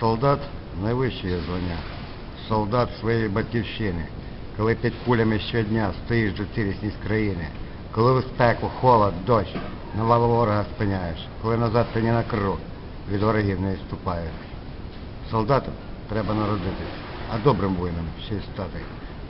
Солдат найвище є звання. Солдат своєї батьківщини. Коли під кулями щодня стоїш до цілісність країни. Коли в спеку, холод, дощ, навалу ворога спиняєш. Коли назад ти ні на крок, від ворогів не відступаєш. Солдатом треба народитись, а добрим воїном ще й стати.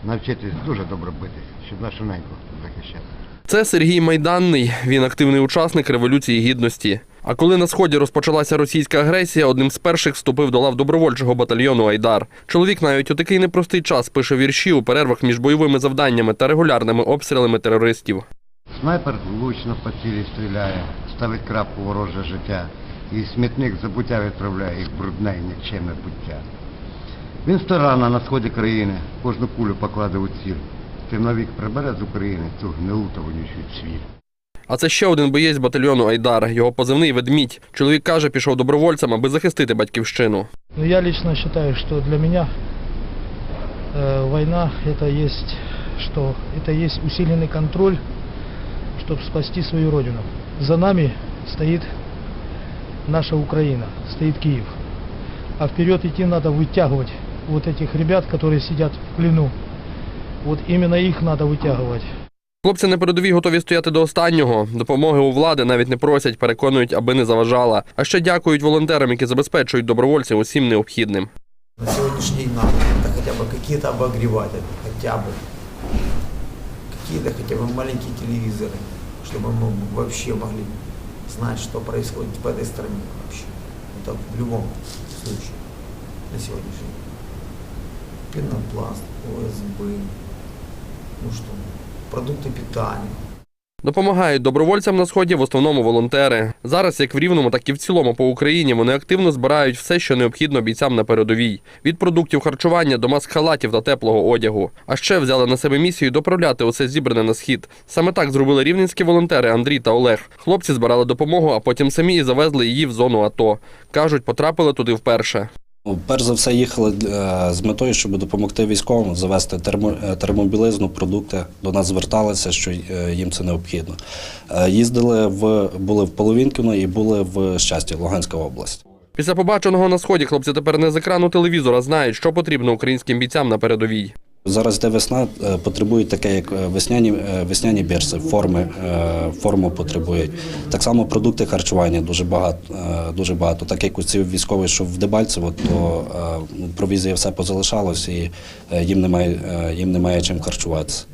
Навчитись дуже добре битись, щоб нашу неньку захищати. Це Сергій Майданний. Він активний учасник Революції Гідності. А коли на сході розпочалася російська агресія, одним з перших вступив до лав добровольчого батальйону Айдар. Чоловік навіть у такий непростий час пише вірші у перервах між бойовими завданнями та регулярними обстрілами терористів. Снайпер влучно по цілі стріляє, ставить крапку вороже життя, і смітник забуття відправляє їх брудне і нікчемне буття. Він старанно на сході країни кожну кулю покладе у ціль. Тим навік прибере з України цю гнилу та вонючу цвіль. А це ще один боєць батальйону Айдар. Його позивний ведмідь. Чоловік каже, пішов добровольцем, аби захистити батьківщину. Но я лично считаю, что для меня э, война это есть что? Это есть усиленный контроль, чтобы спасти свою родину. За нами стоит наша Украина, стоит Киев. А вперед идти надо вытягивать вот этих ребят, которые сидят в плену. Вот именно их надо вытягивать. Хлопці на передовій готові стояти до останнього. Допомоги у влади навіть не просять, переконують, аби не заважала. А ще дякують волонтерам, які забезпечують добровольців усім необхідним. На сегодняшний день надо это хотя бы какие-то обогреватели, хотя бы. Какие-то хотя бы маленькие телевизоры, чтобы мы вообще могли знать, что происходит в этой стране вообще. Это в любом случае на сегодняшний день. Пенопласт, ОСБ, ну что, продукты питания. Допомагають добровольцям на сході в основному волонтери. Зараз, як в Рівному, так і в цілому по Україні, вони активно збирають все, що необхідно бійцям на передовій: від продуктів харчування до маск-халатів та теплого одягу. А ще взяли на себе місію доправляти усе зібране на схід. Саме так зробили рівненські волонтери Андрій та Олег. Хлопці збирали допомогу, а потім самі і завезли її в зону АТО. кажуть, потрапили туди вперше. Ну, Перш за все їхали е, з метою, щоб допомогти військовим завести е, термобілизну, продукти. До нас зверталися, що е, їм це необхідно. Їздили в були в Половінкіно і були в Щасті, Луганська область. Після побаченого на сході хлопці тепер не з екрану телевізора знають, що потрібно українським бійцям на передовій. Зараз йде весна, е, потребують таке, як е, весняні, е, весняні бірси, форми, форму потребують. Так само продукти харчування дуже багато, дуже багато. Так як у ці військові, що в Дебальцево, то ну, провізія все позалишалось і їм немає, їм немає чим харчуватися.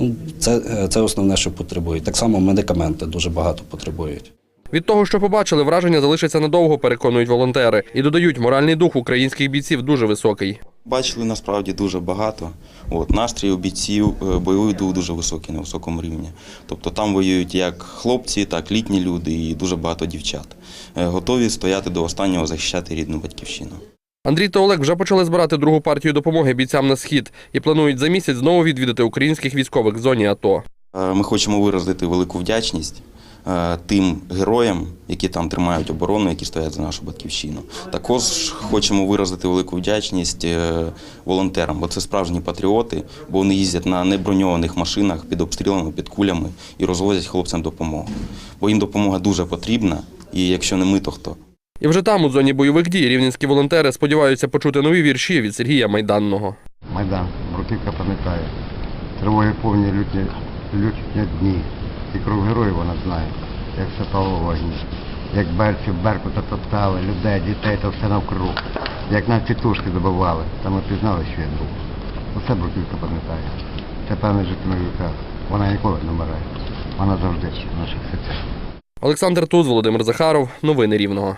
Ну, Це, це основне, що потребують. Так само медикаменти дуже багато потребують. Від того, що побачили, враження залишиться надовго, переконують волонтери, і додають, моральний дух українських бійців дуже високий. Бачили насправді дуже багато. От, настрій у бійців, е, бойовий дух дуже високий, на високому рівні. Тобто там воюють як хлопці, так і літні люди і дуже багато дівчат. Е, Готові стояти до останнього, захищати рідну батьківщину. Андрій та Олег вже почали збирати другу партію допомоги бійцям на схід і планують за місяць знову відвідати українських військових в зоні АТО. Е, Ми хочемо виразити велику вдячність тим героям, які там тримають оборону, які стоять за нашу батьківщину. Також хочемо виразити велику вдячність е, волонтерам, бо це справжні патріоти, бо вони їздять на неброньованих машинах під обстрілами, під кулями і розвозять хлопцям допомогу. Бо їм допомога дуже потрібна, і якщо не ми, то хто? І вже там, у зоні бойових дій, рівненські волонтери сподіваються почути нові вірші від Сергія Майданного. Майдан, бруківка пам'ятає. Тривоги повні лютні, лютні дні. І кров героїв вона знає, як все в вогні. Як берців беркута топтали, людей, дітей та все навкруг. Як нас тітушки добивали, та ми пізнали, що я був. Усе бруківка пам'ятає. Це певний житиме віках. Вона ніколи не вмирає. Вона завжди в наших серцях. Олександр Туз, Володимир Захаров. Новини Рівного.